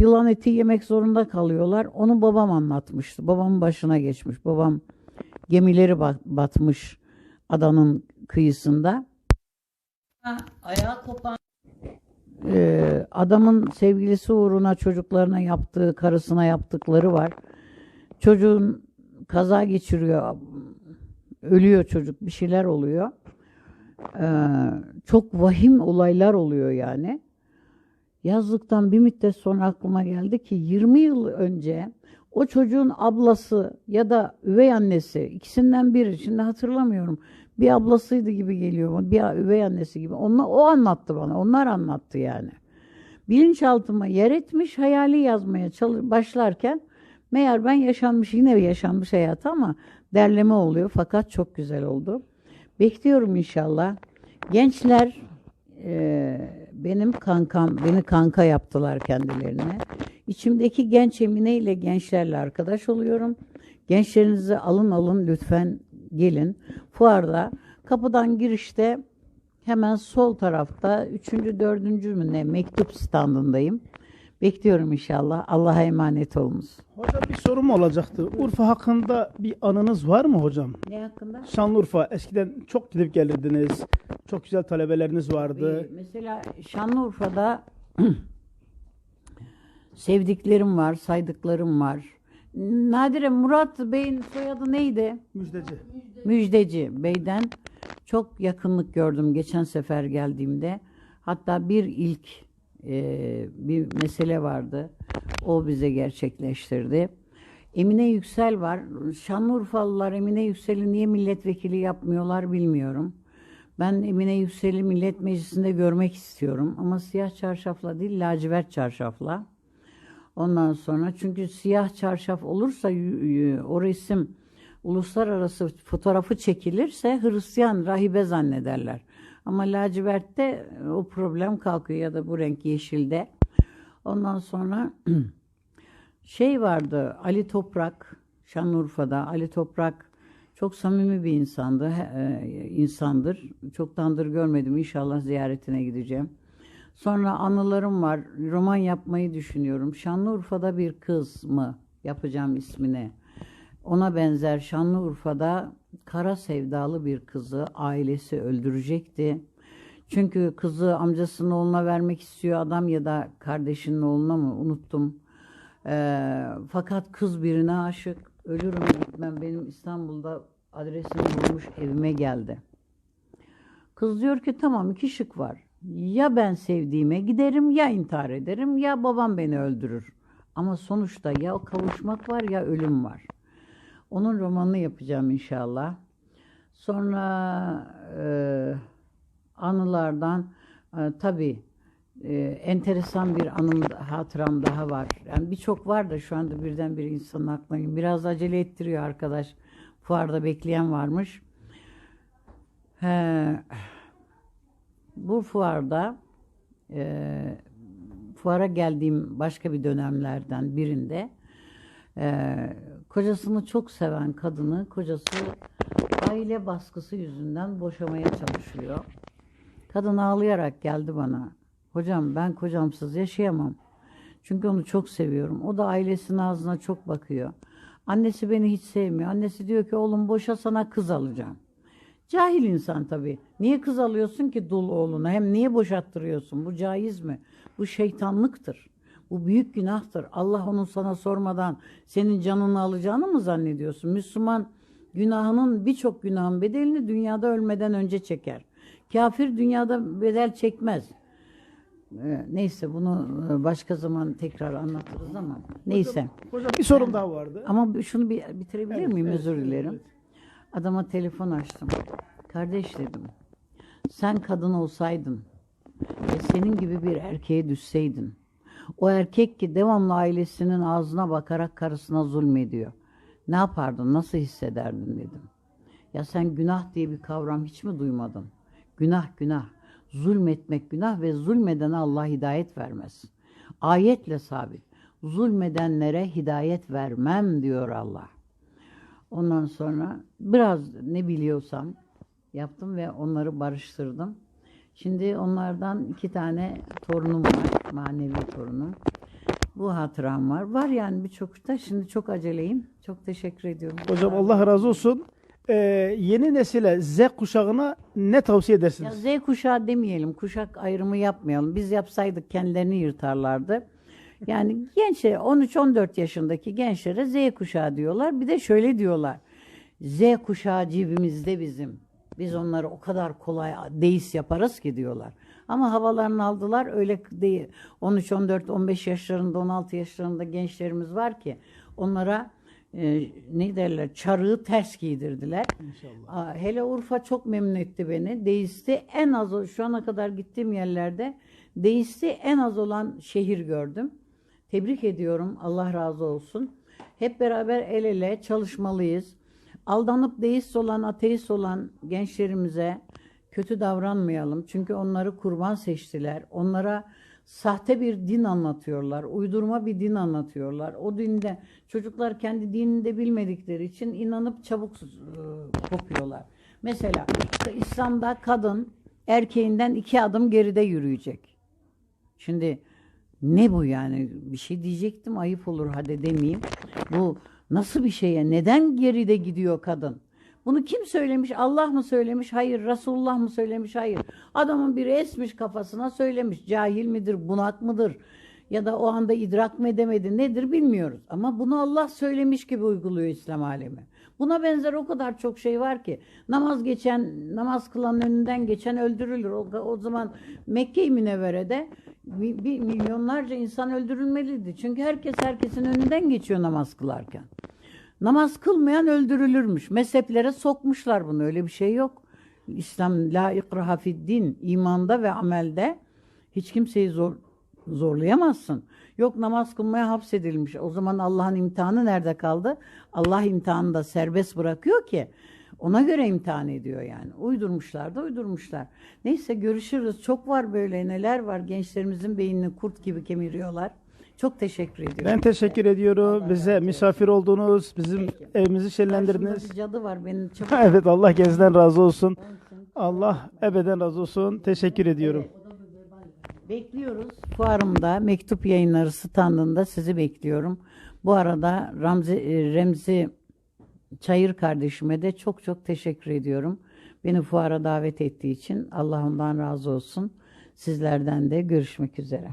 yılan eti yemek zorunda kalıyorlar. Onu babam anlatmıştı. Babamın başına geçmiş. Babam gemileri bat- batmış adanın kıyısında. Ayağı kopan Ee, adamın sevgilisi uğruna çocuklarına yaptığı, karısına yaptıkları var. Çocuğun kaza geçiriyor, ölüyor çocuk, bir şeyler oluyor. Ee, çok vahim olaylar oluyor yani. Yazlıktan bir müddet sonra aklıma geldi ki 20 yıl önce o çocuğun ablası ya da üvey annesi ikisinden biri şimdi hatırlamıyorum. Bir ablasıydı gibi geliyor bir üvey annesi gibi. Onlar, o anlattı bana. Onlar anlattı yani. Bilinçaltıma yer etmiş hayali yazmaya çalış, başlarken meğer ben yaşanmış yine yaşanmış hayat ama derleme oluyor fakat çok güzel oldu. Bekliyorum inşallah. Gençler e, benim kankam, beni kanka yaptılar kendilerine. İçimdeki genç Emine ile gençlerle arkadaş oluyorum. Gençlerinizi alın alın lütfen gelin. Fuarda kapıdan girişte hemen sol tarafta 3. 4. mü ne mektup standındayım. Bekliyorum inşallah. Allah'a emanet olunuz. Hocam bir sorum olacaktı. Urfa hakkında bir anınız var mı hocam? Ne hakkında? Şanlıurfa eskiden çok gidip gelirdiniz. Çok güzel talebeleriniz vardı. Ee, Mesela Şanlıurfa'da sevdiklerim var, saydıklarım var. Nadire Murat Bey'in soyadı neydi? Müjdeci. Müjdeci Bey'den çok yakınlık gördüm geçen sefer geldiğimde. Hatta bir ilk e, bir mesele vardı. O bize gerçekleştirdi. Emine Yüksel var. Şanlıurfalılar Emine Yüksel'i niye milletvekili yapmıyorlar bilmiyorum. Ben Emine Yüksel'i millet meclisinde görmek istiyorum. Ama siyah çarşafla değil lacivert çarşafla. Ondan sonra çünkü siyah çarşaf olursa o resim uluslararası fotoğrafı çekilirse Hristiyan rahibe zannederler. Ama lacivertte o problem kalkıyor ya da bu renk yeşilde. Ondan sonra şey vardı Ali Toprak Şanlıurfa'da. Ali Toprak çok samimi bir insandı e, insandır. Çoktandır görmedim inşallah ziyaretine gideceğim. Sonra anılarım var roman yapmayı düşünüyorum. Şanlıurfa'da bir kız mı yapacağım ismini ona benzer Şanlıurfa'da kara sevdalı bir kızı ailesi öldürecekti çünkü kızı amcasının oğluna vermek istiyor adam ya da kardeşinin oğluna mı unuttum ee, fakat kız birine aşık. Ölürüm gitmem. Benim İstanbul'da adresimi bulmuş evime geldi. Kız diyor ki tamam iki şık var. Ya ben sevdiğime giderim ya intihar ederim ya babam beni öldürür. Ama sonuçta ya kavuşmak var ya ölüm var. Onun romanını yapacağım inşallah. Sonra e, anılardan e, tabii e, enteresan bir anım, hatıram daha var. Yani birçok var da şu anda birden bir insanın aklına. Biraz acele ettiriyor arkadaş. Fuarda bekleyen varmış. He, bu fuarda e, fuara geldiğim başka bir dönemlerden birinde e, kocasını çok seven kadını kocası aile baskısı yüzünden boşamaya çalışıyor. Kadın ağlayarak geldi bana. Hocam ben kocamsız yaşayamam. Çünkü onu çok seviyorum. O da ailesinin ağzına çok bakıyor. Annesi beni hiç sevmiyor. Annesi diyor ki oğlum boşa sana kız alacağım. Cahil insan tabii. Niye kız alıyorsun ki dul oğluna? Hem niye boşattırıyorsun? Bu caiz mi? Bu şeytanlıktır. Bu büyük günahtır. Allah onu sana sormadan senin canını alacağını mı zannediyorsun? Müslüman günahının birçok günahın bedelini dünyada ölmeden önce çeker. Kafir dünyada bedel çekmez. Ee, Neyse bunu e, başka zaman tekrar anlatırız ama neyse. Hocam bir sorum daha vardı. Ama şunu bir bitirebilir Evet, miyim? evet, Özür dilerim. evet. Adama telefon açtım. Kardeş dedim. Sen kadın olsaydın ve senin gibi bir erkeğe düşseydin. O erkek ki devamlı ailesinin ağzına bakarak karısına zulmediyor. Ne yapardın? Nasıl hissederdin dedim. Ya sen günah diye bir kavram hiç mi duymadın? Günah günah. Zulmetmek günah ve zulmedene Allah hidayet vermez. Ayetle sabit. Zulmedenlere hidayet vermem diyor Allah. Ondan sonra biraz ne biliyorsam yaptım ve onları barıştırdım. Şimdi onlardan iki tane torunum var, manevi torunum. Bu hatıram var. Var yani birçok da. Şimdi çok aceleyim. Çok teşekkür ediyorum. Hocam Allah razı olsun. Ee, yeni nesile Z kuşağına ne tavsiye Ya edersiniz? Z kuşağı demeyelim, kuşak ayrımı yapmayalım. Biz yapsaydık kendilerini yırtarlardı. Yani gençler 13-14 yaşındaki gençlere Z kuşağı diyorlar. Bir de şöyle diyorlar. Z kuşağı cebimizde bizim. Biz onları o kadar kolay deist yaparız ki diyorlar. Ama havalarını aldılar öyle değil. 13, 14, 15 yaşlarında, 16 yaşlarında gençlerimiz var ki onlara e, ne derler çarığı ters giydirdiler. Aa, Hele Urfa çok memnun etti beni. Deisti en az şu ana kadar gittiğim yerlerde deisti en az olan şehir gördüm. Tebrik ediyorum. Allah razı olsun. Hep beraber el ele çalışmalıyız. Aldanıp deist olan, ateist olan gençlerimize kötü davranmayalım. Çünkü onları kurban seçtiler. Onlara sahte bir din anlatıyorlar. Uydurma bir din anlatıyorlar. O dinde çocuklar kendi dinini de bilmedikleri için inanıp çabuk e, kopuyorlar. Mesela işte İslam'da kadın erkeğinden iki adım geride yürüyecek. Şimdi ne bu yani? Bir şey diyecektim ayıp olur hadi demeyeyim. Bu nasıl bir şeye? Neden geride gidiyor kadın? Bunu kim söylemiş? Allah mı söylemiş? Hayır. Resulullah mı söylemiş? Hayır. Adamın biri esmiş kafasına söylemiş. Cahil midir? Bunak mıdır? Ya da o anda idrak mı edemedi? Nedir bilmiyoruz. Ama bunu Allah söylemiş gibi uyguluyor İslam alemi. Buna benzer o kadar çok şey var ki. Namaz geçen, namaz kılan önünden geçen öldürülür. O, o zaman Mekke-i Münevvere'de bir, bir milyonlarca insan öldürülmeliydi. Çünkü herkes herkesin önünden geçiyor namaz kılarken. Namaz kılmayan öldürülürmüş. Mezheplere sokmuşlar bunu. Öyle bir şey yok. İslam la ikraha din imanda ve amelde hiç kimseyi zor zorlayamazsın. Yok namaz kılmaya hapsedilmiş. O zaman Allah'ın imtihanı nerede kaldı? Allah imtihanı da serbest bırakıyor ki ona göre imtihan ediyor yani. Uydurmuşlar da uydurmuşlar. Neyse görüşürüz. Çok var böyle neler var. Gençlerimizin beynini kurt gibi kemiriyorlar. Çok teşekkür ediyorum. Ben teşekkür ediyorum. Bize misafir oldunuz. Bizim evimizi Karşımda şenlendirdiniz. bir cadı var benim çok evet Allah gezden razı olsun. Allah ebeden razı olsun. Teşekkür ediyorum. Bekliyoruz. Fuarımda mektup yayınları standında sizi bekliyorum. Bu arada Ramzi, e, Remzi Çayır kardeşime de çok çok teşekkür ediyorum. Beni fuara davet ettiği için Allah ondan razı olsun. Sizlerden de görüşmek üzere.